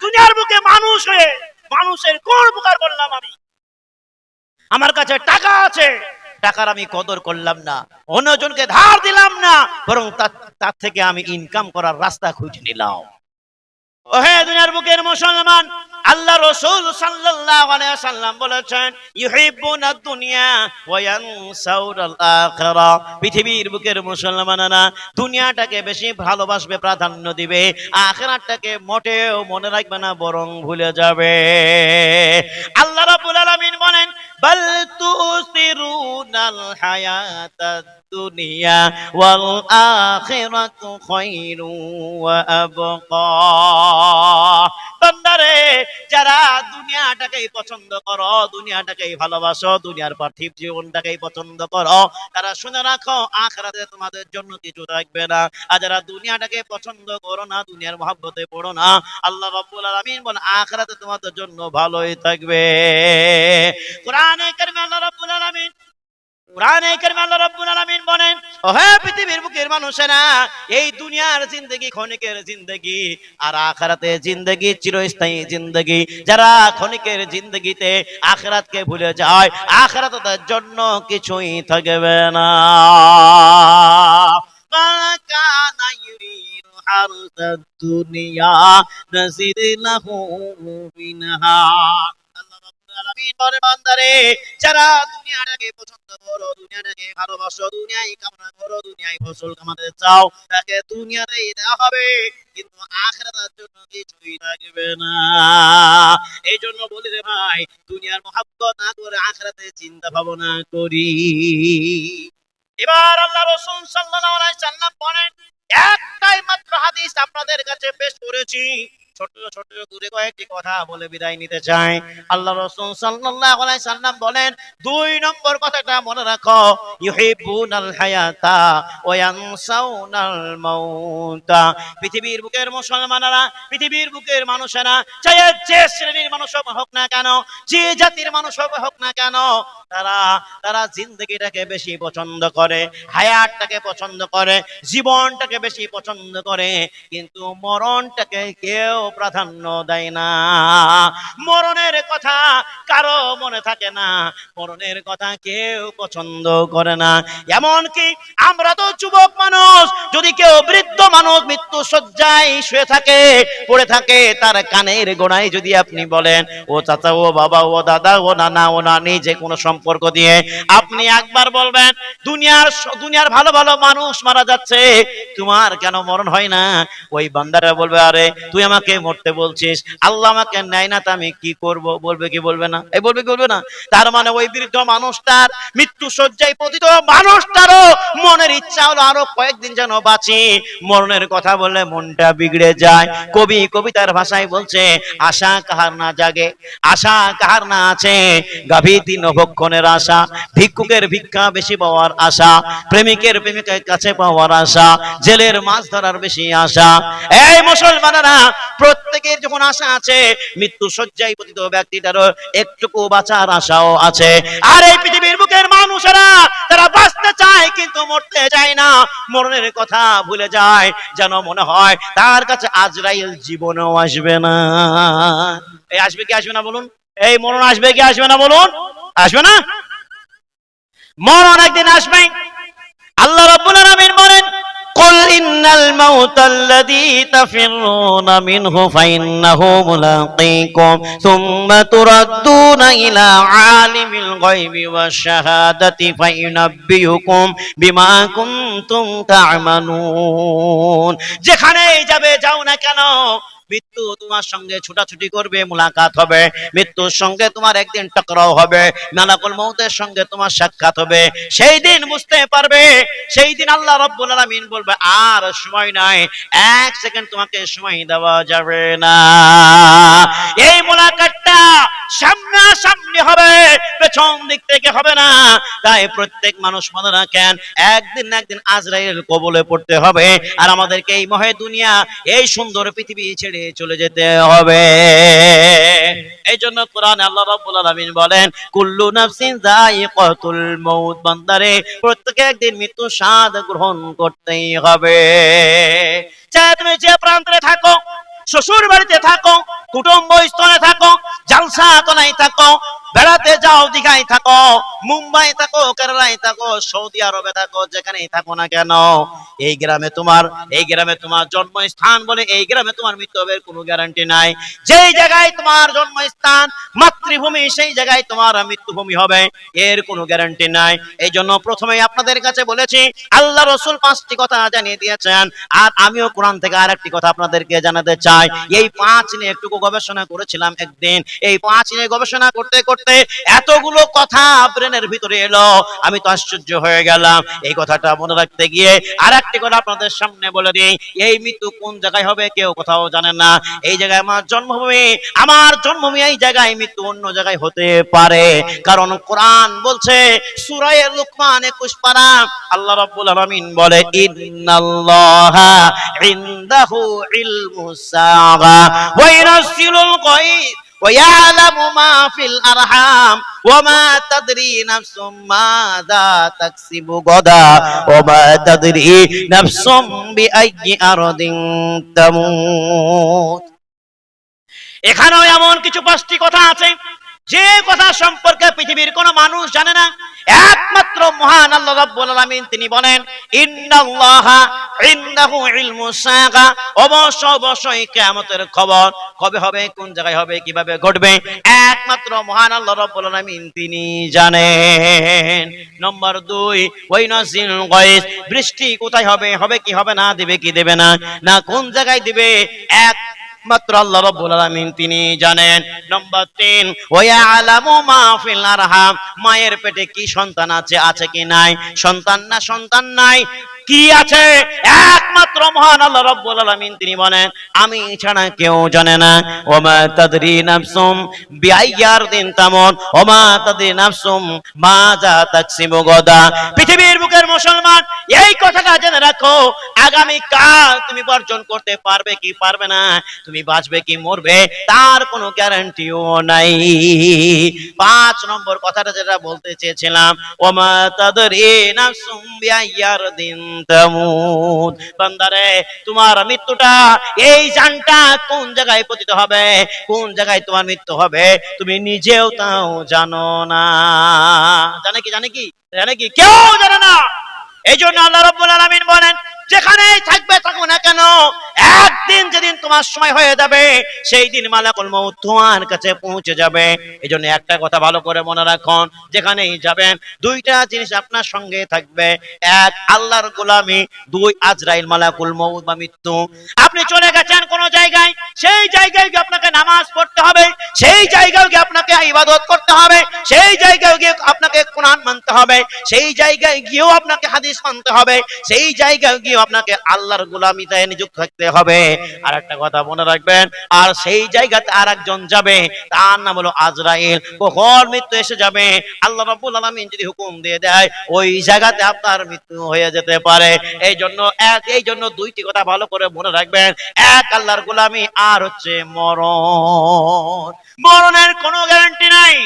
দুনিয়ার বুকে মানুষ হয়ে মানুষের কোন উপকার করলাম আমি? আমার কাছে টাকা আছে, টাকার আমি কদর করলাম না, অন্যজনকে ধার দিলাম না, বরং তার তার থেকে আমি ইনকাম করার রাস্তা খুঁজে নিলাম। ও হে দুনিয়ার বুকের মুসলমান আল্লাহ রসুল সাল্লাম বলেছেন, ইউহিব্বুনা দুনিয়া ওয়া আখিরা পৃথিবীর বুকের মুসলমানেরা দুনিয়াটাকে বেশি ভালোবাসবে, প্রাধান্য দিবে, আখিরাতটাকে মোটেও মনে রাখবে না, বরং ভুলে যাবে। আল্লাহ রাব্বুল আলামিন বলেন দুনিয়া যারা দুনিয়াটাকেই পছন্দ করো, দুনিয়াটাকেই ভালোবাসো, দুনিয়ার পার্থিব জীবনটাকেই পছন্দ করো, তারা শুনে রাখো, আখরাতে তোমাদের জন্য কিছু থাকবে না। আর যারা দুনিয়াটাকে পছন্দ করো না, দুনিয়ার মহব্বতে পড়ো না, আল্লাহ রাব্বুল আলামিন বলে আখরাতে তোমাদের জন্য ভালোই থাকবে। কোরআনে আল্লাহ রাব্বুল কোরআনে কারিমে আল্লাহ পৃথিবীর বুকের মানুষেরা, এই দুনিয়ার জিন্দগি, ক্ষণিকের জিন্দগি আর আখরাতে জিন্দগি, চিরস্থায়ী জিন্দগি। যারা ক্ষণিকের জিন্দগিতে আখরাতকে ভুলে যায়, আখরাত তাদের জন্য কিছুই থাকবে না। কানা দুনিয়া মিনহা। এই জন্য বলি রে ভাই, দুনিয়ার মহাব্বত না করে আখেরাতে চিন্তা ভাবনা করি। এবার আল্লাহ রসুল সাল্লাল্লাহু আলাইহি বলেন, একটাই মাত্র হাদিস আপনাদের কাছে পেশ করেছি। ছোট ছোট দূরে কয়েকটি কথা বলে বিদায় নিতে চাই। আল্লাহ রসুল সাল্লাল্লাহু আলাইহি সাল্লাম বলেন, দুই নম্বর কথাটা মনে রাখো, ইউহিব্বুনাল হায়াতা ওয়া ইয়ানসাউনাল মাউতা। পৃথিবীর বুকের মুসলমানেরা, পৃথিবীর বুকের মানুষেরা চাই যে শ্রেণির মানুষ হোক না কেন, যে জাতির মানুষ হোক না কেন, তারা তারা জিন্দগিটাকে বেশি পছন্দ করে, হায়াতটাকে পছন্দ করে, জীবনটাকে বেশি পছন্দ করে, কিন্তু মরণটাকে কেউ প্রাধান্য দেয় না। মরণের কথা কারও মনে থাকে না। মরণের কথা কেউ পছন্দ করে না। এমনকি আমরা তো যুবক মানুষ, যদি কেউ বৃদ্ধ মানুষ মৃত্যু শয্যায় শুয়ে থাকে, পড়ে থাকে, তার কানের গোড়ায় যদি আপনি বলেন, ও চাচা, ও বাবা, ও দাদা, ও নানা, ও নানি, যে কোনো সম্পর্ক দিয়ে, আপনি একবার বলবেন, দুনিয়ার দুনিয়ার ভালো ভালো মানুষ মারা যাচ্ছে, তোমার কেন মরণ হয় না? ওই বান্দারা বলবে, আরে, তুই আমাকে মরতে বলছিস? আল্লাহ আমাকে নেয় না, তা আমি কি করব? বলবে কি বলবে না? এই বলবে কি বলবে না? তার মানে ওই বৃদ্ধ মানুষটার মৃত্যু শয্যায় পতিত মানুষটারও মনের ইচ্ছা হলো আরও কয়েকদিন যেন বাঁচি। মরণের কথা বললে মনটা বিগড়ে যায়। কবি কবিতার ভাষায় বলছে, আশা কাহার না জাগে, আশা কাহার না আছে। গাভীতি নভক্ষণের আশা, ভিক্ষুকের ভিক্ষা বেশি পাওয়ার আশা, প্রেমিকের প্রেমিকের কাছে পাওয়ার আশা, জেলের মাছ ধরার বেশি আশা। এই মুসলমানেরা প্রত্যেকের যখন আশা আছে, মৃত্যু শয্যায় পতিত ব্যক্তিটারও একটুকু বাঁচার আশাও আছে। আর এই পৃথিবীর বুকের মানুষেরা, তারা বাঁচতে চায় কিন্তু মরতে চায় না। মরণের কথা ভুলে যায়, যেন মনে হয় তার কাছে আজরাইল জীবনেও আসবে না। এই আসবে কি আসবে না বলুন? এই মরণ আসবে কি আসবে না বলুন? আসবে না? মরণ একদিন আসবে আল্লাহ রাব্বুল আলামিন বলেন قل إن الموت الذي تفرون منه فإنه ملاقيكم ثم تردون إلى عالم الغيب والشهادة فينبئكم بما كنتم تعملون যেখানে যাবে যাও না কেন মৃত্যু তোমার সঙ্গে ছুটাছুটি করবে, মুলাকাত হবে। মৃত্যুর সঙ্গে তোমার একদিন টকরাও হবে। মালাকুল মৌতের সঙ্গে তোমার সাক্ষাৎ হবে। সেই দিন বুঝতে পারবে, সেই দিন আল্লাহ রব্বুল আলামিন বলবে, আর সময় নাই। এক সেকেন্ড তোমাকে সময় দেওয়া যাবে না। এই মুলাকাতটা সামনে সামনে হবে, পেছন দিক থেকে হবে না। তাই প্রত্যেক মানুষ মনে রাখেন, একদিন একদিন আজরাইল কবলে পড়তে হবে, আর আমাদেরকে এই মহে দুনিয়া, এই সুন্দর পৃথিবী ছেড়ে চলে যেতে হবে। এই জন্য কোরআন আল্লাহ রাব্বুল আলামিন বলেন, কুল্লু নাফসিন যায়িকাতুল মাউত বান্দারে, প্রত্যেকে একদিন মৃত্যু স্বাদ গ্রহণ করতেই হবে। চাই তুমি যে প্রান্তে থাকো শ্বশুর বাড়িতে থাকো কুটুম্ব স্তরে থাকো জালসা নাই থাকো বেড়াতে যাও, দীঘায় থাকো, মুম্বাই থাকো, কেরালায় থাকো, সৌদি আরবে থাকো, যেখানেই থাকো না কেন? এই গ্রামে তোমার, এই গ্রামে তোমার জন্মস্থান বলে, এই গ্রামে তোমার মৃত্যু হবে কোনো গ্যারান্টি নাই। যেই জায়গায় তোমার জন্মস্থান, মাতৃভূমি, সেই জায়গায় তোমার মৃত্যুভূমি হবে, এর কোনো গ্যারান্টি নাই। এই জন্য প্রথমে আপনাদের কাছে বলেছি, আল্লাহ রসুল পাঁচটি কথা জানিয়ে দিয়েছেন, আর আমিও কোরআন থেকে আর একটি কথা আপনাদেরকে জানাতে চাই। এই পাঁচ নিয়ে একটুকু গবেষণা করেছিলাম একদিন। এই পাঁচ নিয়ে গবেষণা করতে করতে এতগুলো কথা ব্রেনের ভিতরে এলো। আমি তো আশ্চর্য হয়ে গেলাম। এই কথাটা মনে রাখতে গিয়ে আর একটি কথা আপনাদের সামনে বলে দিই। এই মৃত্যু কোন জায়গায় হবে কেউ কোথাও জানেন না। এই জায়গায় আমার জন্মভূমি আমার জন্মভূমি এই জায়গায় মৃত্যু অন্য জায়গায় হতে পারে। কারণ কোরআন বলছে, সূরায়ে লুকমান 21 পারা, আল্লাহ রাব্বুল আলামিন বলে, ইন্নাল্লাহা ইনদাহু ইলমুস সাআ ওয়া ইউনাজ্জিলুল গায়ব। ويعلم ما في الأرحام وما تدري نفس ماذا تكسب غدا وما تدري نفس بأي أرض تموت এখানেও এমন কিছু পাঁচটি কথা আছে যে কথা সম্পর্কে পৃথিবীর কোন মানুষ জানে না, একমাত্র মহান আল্লাহ রাব্বুল আলামিন তিনি বলেন, ইন্নাল্লাহা ইন্নাহু সাআ অবশ্য, অবশ্যই কিয়ামতের খবর কবে হবে, কোন জায়গায় হবে, কীভাবে ঘটবে, একমাত্র মহান আল্লাহ রাব্বুল আলামিন তিনি জানেন। নম্বর দুই ওয়াইনাসিল গায়স। বৃষ্টি কোথায় হবে হবে কি, হবে না, দিবে কি, দেবে না। না কোন জায়গায় দিবে, এক মাত্র আল্লাহ রব্বুল আলামিন তিনি জানেন। নম্বর 3 ওয়া ইয়ালামু মা ফিল আরহাম মায়ের পেটে কি সন্তান আছে আছে কি নাই? সন্তান না সন্তান নাই? কি আছে? একমাত্র মহান আল্লাহ রাব্বুল আলামিন তিনি বলেন, আমি ছাড়া কেউ জানে না। ওমা তাদরি নাফসুম বিআইয়ার দিন তামন, ওমা তাদরি নাফসুম মাজা তাকসিবু গদা। পৃথিবীর বুকের মুসলমান, এই কথাটা জেনে রাখো, আগামী কাল তুমি বর্জন করতে পারবে কি পারবে না? তুমি বাঁচবে কি মরবে? তার কোনো গ্যারান্টিও নাই। পাঁচ নম্বর কথাটা যেটা বলতে চেয়েছিলাম, ওমা তাদরি নাফসুম বিআইয়ার দিন বান্দারে, তোমার মৃত্যুটা এই জানটা কোন জায়গায় পতিত হবে? কোন জায়গায় তোমার মৃত্যু হবে? তুমি নিজেও তাও জানো না। জানে কি জানে কি? জানে কি? কেউ জানে না। এই জন্য আল্লাহ রব্বুল আলামিন বলেন যেখানেই থাকবে থাকো না কেন, একদিন যেদিন তোমার সময় হয়ে যাবে, সেই দিন মালাকুল মউত তোমার কাছে পৌঁছে যাবে। এই জন্য একটা কথা ভালো করে মনে রাখুন, যেখানেই যাবেন, দুইটা জিনিস আপনার সঙ্গে থাকবে। এক, আল্লাহর গোলামি, দুই, আজরাইল মালাকুল মউত বা মৃত্যু। আপনি চলে গেছেন কোন জায়গায়, সেই জায়গায় গিয়ে আপনাকে নামাজ পড়তে হবে, সেই জায়গায় গিয়ে আপনাকে ইবাদত করতে হবে, সেই জায়গায় গিয়ে আপনাকে কোরআন মানতে হবে, সেই জায়গায় গিয়েও আপনাকে হাদিস মানতে হবে, সেই জায়গায় গিয়ে আপনাকে আল্লাহর গোলামিতে নিযুক্ত থাকতে হবে। আর একটা কথা মনে রাখবেন, আর সেই জায়গাতে আর একজন যাবে, তার নাম হলো আজরাইল। কখন মৃত্যু এসে যাবে? আল্লাহ রাব্বুল আলামিন যদি হুকুম দিয়ে দেয়, ওই জায়গাতে আপনার মৃত্যু হয়ে যেতে পারে। এই জন্য এক এই জন্য দুইটি কথা ভালো করে মনে রাখবেন। এক, আল্লাহর গোলামি, আর হচ্ছে মরণ। মরণের কোনো গ্যারান্টি নাই।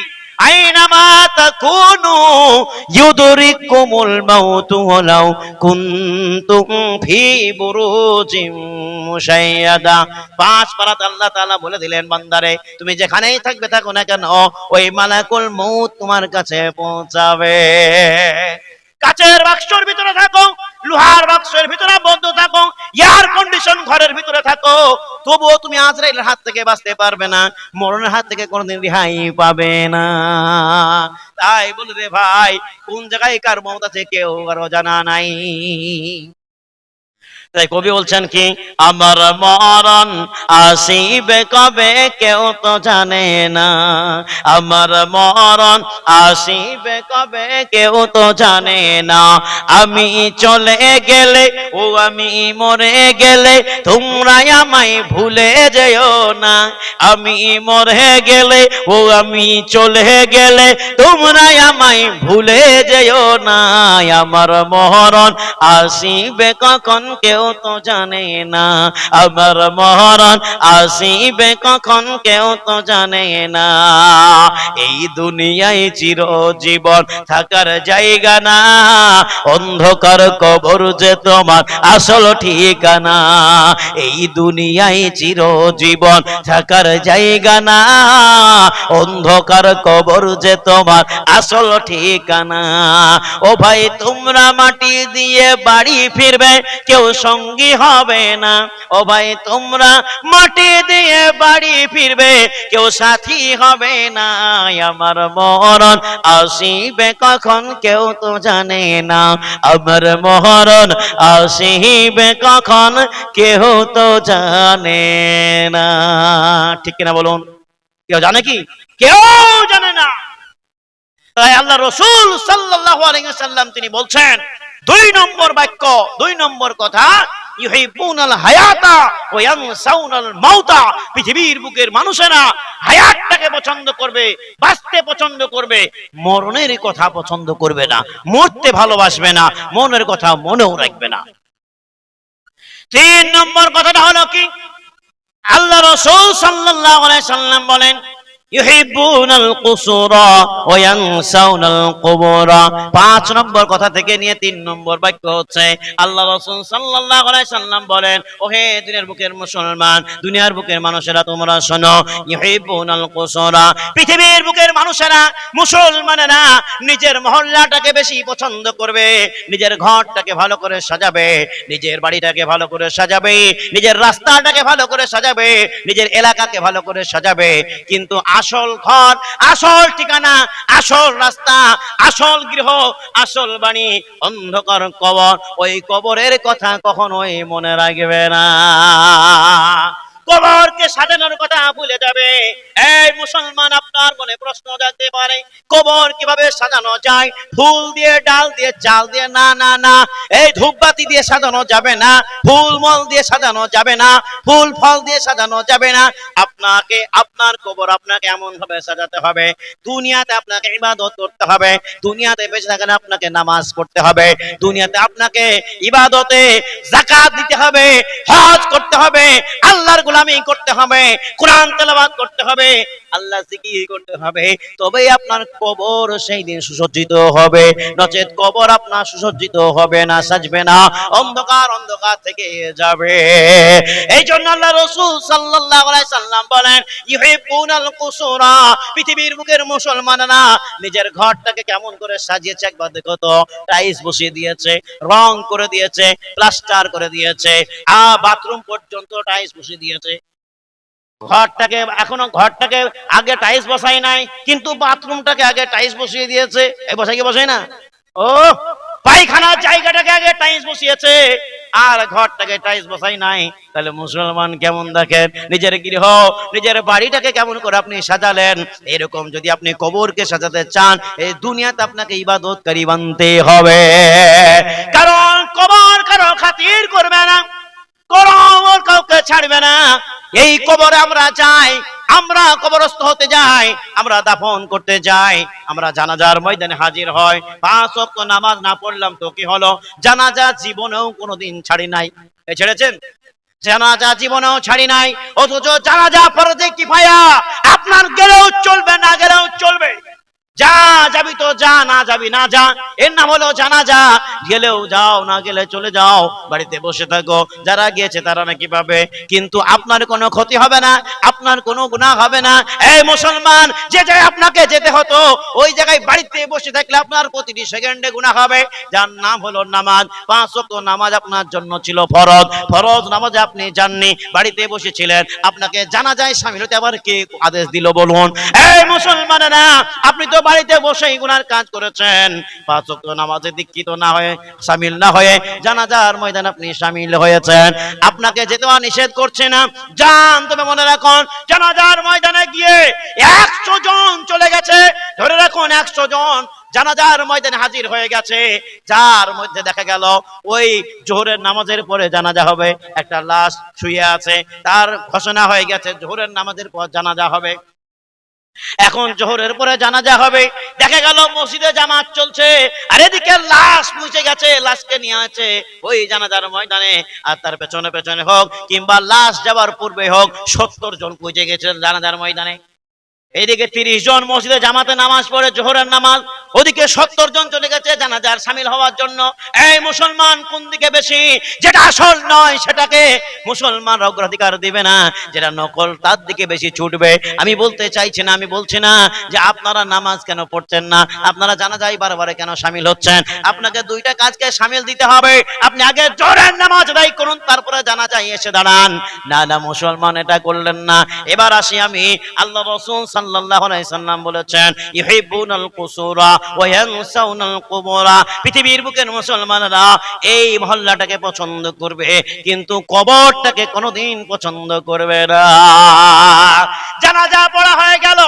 বলে দিলেন, বান্দারে, তুমি যেখানেই থাকবে থাকো না কেন, ওই মালাকুল মউত তোমার কাছে পৌঁছাবে। কাচের বাক্সের ভিতরে থাকো, লোহার বাক্সের ভিতরে বন্ধ থাকো, এয়ার কন্ডিশন ঘরের ভিতরে থাকো। তবুও তুমি আজরাইলের হাত থেকে বাঁচতে পারবে না, মরণের হাত থেকে কোনোদিন রেহাই পাবে না। তাই বলে রে ভাই, কোন জায়গায় কার মত আছে কেউ কারও জানা নাই? তাই কবি বলছেন কি, আমার মরণ আসিবে কবে কেউ তো জানে না। আমার মরণ আসিবে কবে কেউ তো জানে না। আমি চলে গেলে ও আমি মরে গেলে তোমরা আমায় ভুলে যেও না। আমি মরে গেলে ও আমি চলে গেলে তোমরা আমায় ভুলে যেও না। আমার মরণ আসিবে কখন কেউ তো জানে না। আমার মহারান আসিবে কখন কেউ তো জানে না। এই দুনিয়ায় চির জীবন থাকার জায়গা না। অন্ধকার কবর যে তোমার আসল ঠিকানা। এই দুনিয়ায় চির জীবন থাকার জায়গা না। অন্ধকার কবর যে তোমার আসল ঠিকানা। ও ভাই, তোমরা মাটি দিয়ে বাড়ি ফিরবে, কেউ সঙ্গী হবে না। ও ভাই, তোমরা মাটি দিয়ে বাড়ি ফিরবে, কেউ সাথী হবে না। আমার মরণ, আসিবে কখন কেউ তো জানে না। আমার মহরণ আসিবে কখন কেউ তো জানে না। ঠিক কিনা বলুন? কেউ জানে কি? কেউ জানে না। তাই আল্লাহ রসুল আলাইহি সাল্লাম তিনি বলছেন দুই নম্বর বাক্য, দুই নম্বর কথা পৃথিবীর বুকের মানুষেরা পছন্দ করবে, বাঁচতে পছন্দ করবে কথা পছন্দ করবে না, মরতে ভালোবাসবে না, মনের কথা মনেও রাখবে না। তিন নম্বর কথাটা হলো কি? আল্লাহ রসুল সাল্লাম বলেন পাঁচ নম্বর কথা থেকে নিয়ে তিন নম্বর বাক্য হচ্ছে, আল্লাহ রাসূল সাল্লাম বলেন, ওহে বুকের মুসলমান, দুনিয়ার বুকের মানুষেরা তোমরা শোনো কুসুরা পৃথিবীর বুকের মানুষেরা মুসলমানেরা নিজের মহল্লাটাকে বেশি পছন্দ করবে, নিজের ঘরটাকে ভালো করে সাজাবে, নিজের বাড়িটাকে ভালো করে সাজাবে, নিজের রাস্তাটাকে ভালো করে সাজাবে, নিজের এলাকাকে ভালো করে সাজাবে, কিন্তু আসল ঘর, আসল ঠিকানা, আসল রাস্তা, আসল গৃহ, আসল বাণী, অন্ধকার কবর, ওই কবরের কথা কখনোই মনে রাখবে না। কবরকে সাজানোর কথা ভুলে যাবে। এই মুসলমান আপনার মনে প্রশ্ন জানতে পারে, কবর কীভাবে সাজানো যায়? ফুল দিয়ে, ডাল দিয়ে, চাল দিয়ে, না না না। এই ধূপবাতি দিয়ে সাজানো যাবে না, ফুল মল দিয়ে সাজানো যাবে না, ফুল ফল দিয়ে সাজানো যাবে না। আপনাকে, আপনার কবর আপনাকে এমন ভাবে সাজাতে হবে। দুনিয়াতে আপনাকে ইবাদত করতে হবে, দুনিয়াতে বেঁচে থাকলে আপনাকে নামাজ পড়তে হবে, দুনিয়াতে আপনাকে ইবাদতে জাকাত দিতে হবে, হজ করতে হবে, আল্লাহর গোলামি করতে হবে কোরআন তেলাবাদ করতে হবে। আল্লাহ জিকির করতে হবে, তবেই আপনার কবর সেই দিন সুসজ্জিত হবে। নচেত কবর আপনার সুসজ্জিত হবে না, সাজবে না, অন্ধকার অন্ধকার থেকে যাবে। এই জন্য আল্লাহ রসুল আলাইহি সাল্লাম বলেন, ইউহিব্বুনাল কুসুরা পৃথিবীর বুকের মুসলমানরা নিজের ঘরটাকে কেমন করে সাজিয়েছে, একবার দেখো তো, টাইলস বসিয়ে দিয়েছে, রং করে দিয়েছে, প্লাস্টার করে দিয়েছে আ বাথরুম পর্যন্ত টাইলস বসিয়ে দিয়েছে। ঘরটাকে এখনও ঘরটাকে আগে টাইলস বসাই নাই, কিন্তু বাথরুমটাকে আগে টাইলস বসিয়ে দিয়েছে। এই বসাই কি বসাই না? ও, পায়খানার জায়গাটাকে আগে টাইলস বসিয়েছে, আর ঘরটাকে টাইলস বসাই নাই। তাহলে মুসলমান কেমন দেখেন? নিজের গৃহ, নিজের বাড়িটাকে কেমন করে আপনি সাজালেন? এরকম যদি আপনি কবরকে সাজাতে চান, এই দুনিয়াতে আপনাকে ইবাদতকারী বানতে হবে। কারণ কবর কারও খাতির করবে না। কবর কাউকে ছাড়বে না। এই কবরে আমরা যাই, আমরা কবরস্থ হতে যাই, আমরা দাফন করতে যাই, আমরা জানাজার ময়দানে হাজির হয় পাঁচ ওয়াক্ত নামাজ না পড়লাম তো কি হলো? জানাজা জীবনেও কোনোদিন ছাড়ি নাই। ছেড়েছেন? জানাজা জীবনেও ছাড়ি নাই। অথচ জানাজা ফরজে কিফায়া। আপনার গেলেও চলবে, না গেলেও চলবে। যা যাবি তো যা, না যাবি না যা। এর নাম হলো জানা যা গেলেও যাও, না গেলে চলে যাও। বাড়িতে বসে থাকো। যারা গিয়েছে তারা নাকি পাবে। কিন্তু আপনার কোনো ক্ষতি হবে না, আপনার কোনো গুনাহ হবে না। এই মুসলমান, যে জায়গায় আপনাকে যেতে হতো, ওই জায়গায় বাড়িতে বসে থাকলে আপনার প্রতিটি সেকেন্ডে গুনাহ হবে। যার নাম হলো নামাজ। পাঁচ ওয়াক্ত নামাজ আপনার জন্য ছিল ফরজ। ফরজ নামাজে আপনি যাননি, বাড়িতে বসেছিলেন। আপনাকে জানা যায় সামিল হতে আবার কে আদেশ দিল বলুন? এই মুসলমানেরা, আপনি তো বাড়িতে বসেই গুনার কাজ করেছেন। পাঁচ ওয়াক্ত নামাজে দীক্ষিত না হয়ে, সামিল না হয়ে জানাজার ময়দান আপনি সামিল হয়েছেন। আপনাকে যেতে নিষেধ করছে না। যান, তবে মনে রাখুন, জানাজার ময়দানে গিয়ে একশো জন চলে গেছে। ধরে রাখুন, একশো জন জানাজার ময়দানে হাজির হয়ে গেছে। যার মধ্যে দেখা গেল, ওই জোহরের নামাজের পরে জানাজা হবে। একটা লাশ শুয়ে আছে। তার ঘোষণা হয়ে গেছে, জোহরের নামাজের পর জানাজা হবে। এখন জোহরের পরে জানাজা হবে। দেখা গেল মসজিদে জামাত চলছে। আর এদিকে লাশ মুছে গেছে, লাশকে নিয়ে আছে ওই জানাজার ময়দানে। আর তার পেছনে পেছনে হোক কিংবা লাশ যাওয়ার পূর্বে হোক, সত্তর জন পুজে গেছে জানাজার ময়দানে। এদিকে তিরিশ জন মসজিদে জামাতে নামাজ পড়ে, জোহরের নামাজ। ওদিকে সত্তর জন চলে গেছে, জানাজার সামিল হওয়ার জন্য। এই মুসলমান কোন দিকে বেশি? যেটা আসল নয়, সেটাকে মুসলমান অগ্রাধিকার দিবে না। যেটা নকল, তার দিকে বেশি ছুটবে। আমি বলতে চাইছি না, আমি বলছি না যে আপনারা নামাজ কেন পড়ছেন না? আপনারা জানা যায় বারবার কেন সামিল হচ্ছেন? আপনাকে দুইটা কাজকে সামিল দিতে হবে। আপনি আগে জোরের নামাজ আদায় করুন, তারপরে জানা যায় এসে দাঁড়ান। না না, মুসলমান এটা করলেন না। এবার আসি আমি। আল্লাহ রসুল আলাইহি সাল্লাম বলেছেন ইহিবুনাল কুসুরা। পৃথিবীর বুকের মুসলমানরা এই মহল্লাটাকে পছন্দ করবে, কিন্তু কবরটাকে কোনোদিন পছন্দ করবে না। জানাজা পড়া হয়ে গেল।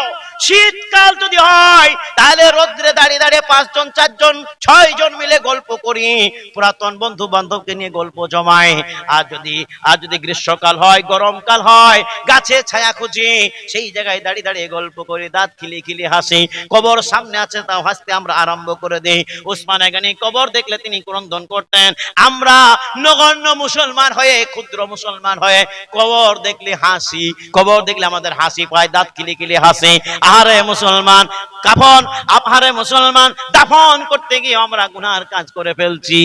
শীতকাল যদি হয়, তাহলে রোদ্রে দাঁড়িয়ে দাঁড়িয়ে পাঁচজন, চারজন ছয় জন মিলে গল্প করি। পুরাতন বন্ধু বান্ধবকে নিয়ে গল্প জমায় আর যদি আর যদি গ্রীষ্মকাল হয়, গরমকাল হয়, গাছে ছায়া খুঁজি, সেই জায়গায় দাঁড়িয়ে দাঁড়িয়ে গল্প করি, দাঁত খিলি খিলি হাসি। কবর সামনে আছে, তাও হাসতে আমরা আরম্ভ করে দিই। উসমান গানি কবর দেখলে তিনি ক্রন্দন করতেন। আমরা নগণ্য মুসলমান হয়ে, ক্ষুদ্র মুসলমান হয়ে কবর দেখলে হাসি, কবর দেখলে আমাদের হাসি পায়, দাঁত কিলি কিলি হাসি। আহারে মুসলমান, কাফন, আহারে মুসলমান, দাফন করতে গিয়ে আমরা গুনার কাজ করে ফেলছি।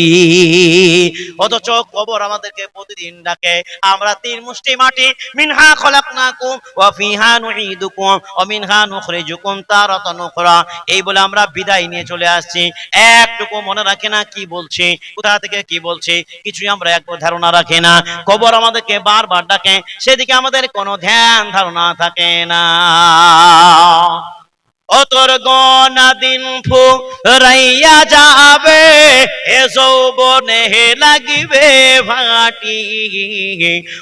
অথচ কবর আমাদেরকে প্রতিদিন ডাকে, আমরা তিন মুষ্টি মাটি, মিনহা খলাকনাকুম, ওয়া ফিহা নুঈদুকুম, ওয়া মিনহা নুখরিজুকুম তারাতান উখরা। এই বলে আমরা বিদায় নিয়ে চলে আসছি। একটুকু মনে রাখে না কি বলছি, কোথা থেকে কি বলছি, কিছুই আমরা একবার ধারণা রাখি না। কবর আমাদেরকে বারবার ডাকে, সেদিকে আমাদের কোনো ধ্যান ধারণা থাকে না। ও তোর গনা দিন ফু রাইয়া যাবে, এ যৌবনে লাগিবে ভাটি।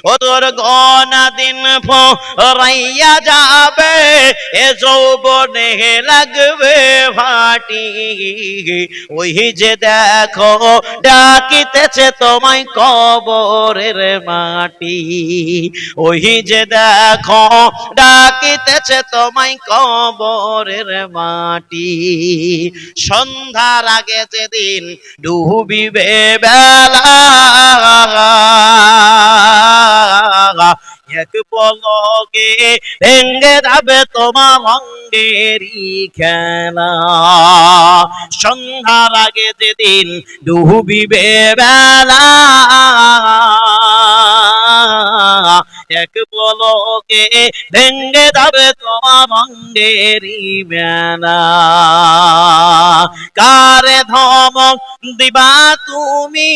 ও তোর গনা দিন ফু রাইয়া যাবে, এ যৌবনে লাগবে ভাটি। ওই যে দেখো, ডাকিতেছে তোমায় কবরের মাটি। ওই যে দেখো, ডাকিতেছে তোমায় কবরের মাটি। সন্ধ্যার আগে যেদিন ডুবিবে বেলা, এক পলকে ভেঙ্গে যাবে তোমার অঙ্গেরই খেলা। সন্ধ্যার আগে যেদিন ডুবিবে বেলা এক পলকে ভেঙ্গে যাবে তোমার অঙ্গেরই মেলা। কারে ধমক দিবা তুমি?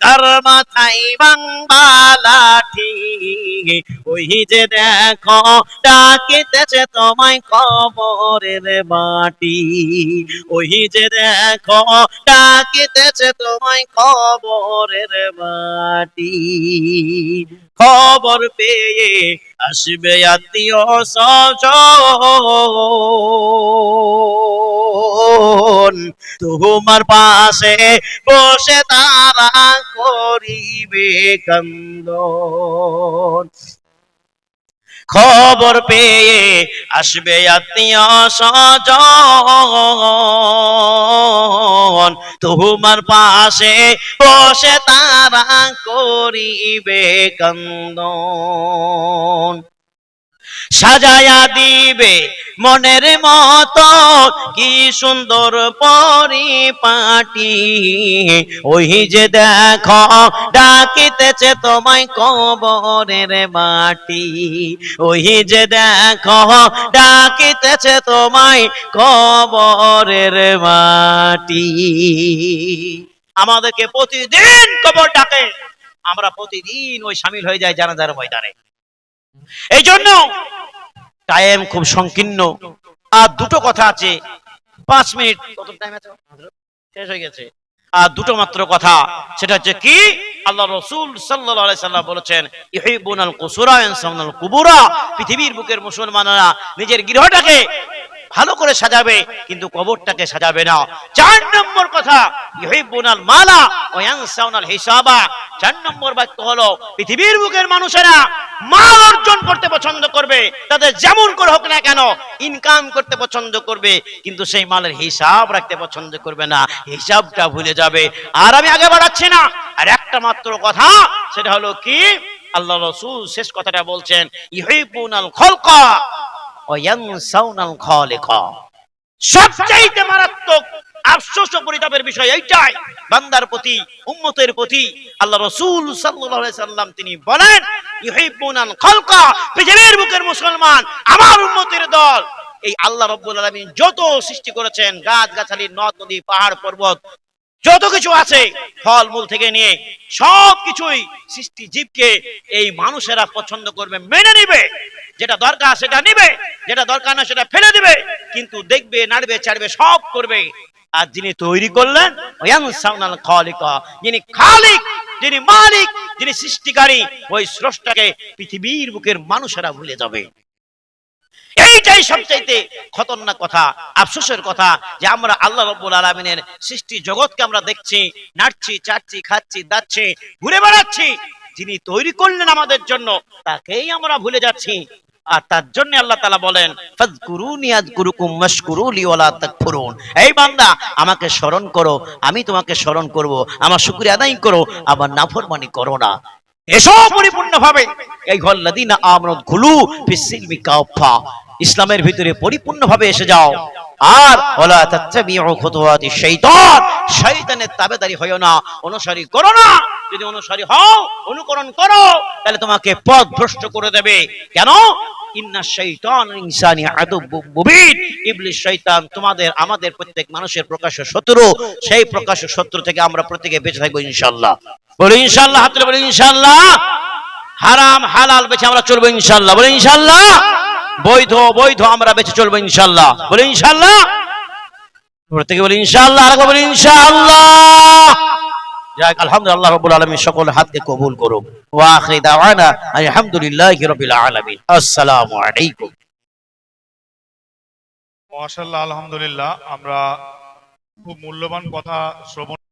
কার মাথায় বাংবা লাঠি ওই যে দেখো, ডাকিতেছে তোমায় কবরের মাটি। ওই যে দেখো, ডাকিতেছে তোমায় কবরের মাটি। খবর পেয়ে আসবে আত্মীয় তোমার পাশে বসে তারা করিবে কান্দন। খবর পেয়ে আসবে আত্মীয় তোমার পাশে বসে তারা করিবে কান্দন সাজায়া দিবে মনের মত কি সুন্দর পরিপাটি। ওই যে দেখো, ডাকিতেছে তোমায় কবরের মাটি। ওই যে দেখো, ডাকিতেছে তোমায় কবরের মাটি। আমাদেরকে প্রতিদিন কবর ডাকে। আমরা প্রতিদিন ওই সামিল হয়ে যাই জানাজার ময়দানে। এই জন্য টাইম খুব সংকীর্ণ। আর দুটো কথা আছে। পাঁচ মিনিট। কত টাইম আছে? শেষ হয়ে গেছে। আর দুটো মাত্র কথা। সেটা হচ্ছে কি? আল্লাহ রসুল সাল্লাহ সাল্লাম বলেছেন ইহিবুনাল কুসুরা কুবুরা। পৃথিবীর বুকের মুসলমানরা নিজের গৃহটাকে ভালো করে সাজাবে, কিন্তু কবরটাকে সাজাবে না। চার নম্বর কথা ইহিবুনাল মালা ও ইয়ানসাউনাল হিসাবা। চার নম্বর বাক্য হলো, পৃথিবীর বুকের মানুষেরা মাল অর্জন করতে পছন্দ করবে, তাদের যেমন করে হোক না কেন, ইনকাম করতে পছন্দ করবে, কিন্তু সেই মালের হিসাব রাখতে পছন্দ করবে না, হিসাবটা ভুলে যাবে। আর আমি আগে বাড়াচ্ছি না, আর একটা মাত্র কথা, সেটা হলো কি? আল্লাহ রসুল শেষ কথাটা বলছেন ইহিবুনাল খলকা। সবচাইতে মারাত্মক আফসোস ও পরিতাপের বিষয় এইটাই, বান্দার প্রতি, উম্মতের প্রতি আল্লাহ রসুল সাল্লাম তিনি বলেন পৃথিবীর বুকের মুসলমান, আমার উম্মতের দল। এই আল্লাহ রব্বুল আলামিন যত সৃষ্টি করেছেন গাছ গাছালি নদ নদী পাহাড়, পর্বত যত কিছু আছে ফল মূল থেকে নিয়ে সব কিছুই সৃষ্টি জীবকে এই মানুষেরা পছন্দ করবে, মেনে নিবে। যেটা দরকার সেটা নিবে, যেটা দরকার না সেটা ফেলে দিবে। কিন্তু দেখবে, নাড়বে চাড়বে সব করবে। আর যিনি তৈরি করলেন যিনি খালিক, যিনি মালিক, যিনি সৃষ্টিকারী, ওই স্রষ্টাকে পৃথিবীর বুকের মানুষেরা ভুলে যাবে। এইটাই সবচাইতে খতরনাক কথা, আফসোসের কথা যে আমরা আল্লাহ রব্বুল আলমিনের সৃষ্টি জগৎকে আমরা দেখছি, নাড়ছি চাটছি খাচ্ছি, দাচ্ছি, ঘুরে বেড়াচ্ছি। যিনি তৈরি করলেন আমাদের জন্য, তাকেই আমরা ভুলে যাচ্ছি। আর তার জন্য আল্লাহ তালা বলেন এই বান্দা, আমাকে স্মরণ করো, আমি তোমাকে স্মরণ করব। আমার শুকরিয়া আদায় করো, আবার নাফরমানি করো না। এসো পরিপূর্ণভাবে। এই ঘল্লাদিনা আমরত ঘুলু ফিসিলমি ইসলামের ভিতরে পরিপূর্ণভাবে এসে যাও। আর ওলা তাত্তাবিউ খুতুওয়াতি শাইতান। শয়তানের তাবেদারি হইও না, অনুসারী করো না। যদি অনুসারী হও, অনুকরণ করো, তাহলে তোমাকে পথ ভ্রষ্ট করে দেবে। কেন? ইন্না শৈতান ইনসানি মুবিন। তোমাদের, আমাদের প্রত্যেক মানুষের প্রকাশ্য শত্রু। সেই প্রকাশ্য শত্রু থেকে আমরা প্রত্যেকে বেঁচে থাকব ইনশাআল্লাহ। বলি ইনশাআল্লাহ হাতে বলি ইনশাআল্লাহ হারাম, হালাল বেঁচে আমরা চলবো ইনশাআল্লাহ বলি ইনশাআল্লাহ বৈধ বৈধ আমরা বেঁচে চলবো ইনশাআল্লাহ বলি ইনশাআল্লাহ প্রত্যেকে বলি ইনশাআল্লাহ আরেকবার বলি ইনশাআল্লাহ যাক, আলহামদুলিল্লাহ, রাব্বুল আলামিন সকল হাতকে কবুল করুক। ওয়া আখিরি দাওয়ানা রাব্বিল আলামিন। আসসালামু আলাইকুম। মাশাআল্লাহ, আলহামদুলিল্লাহ। আমরা খুব মূল্যবান কথা শ্রবণ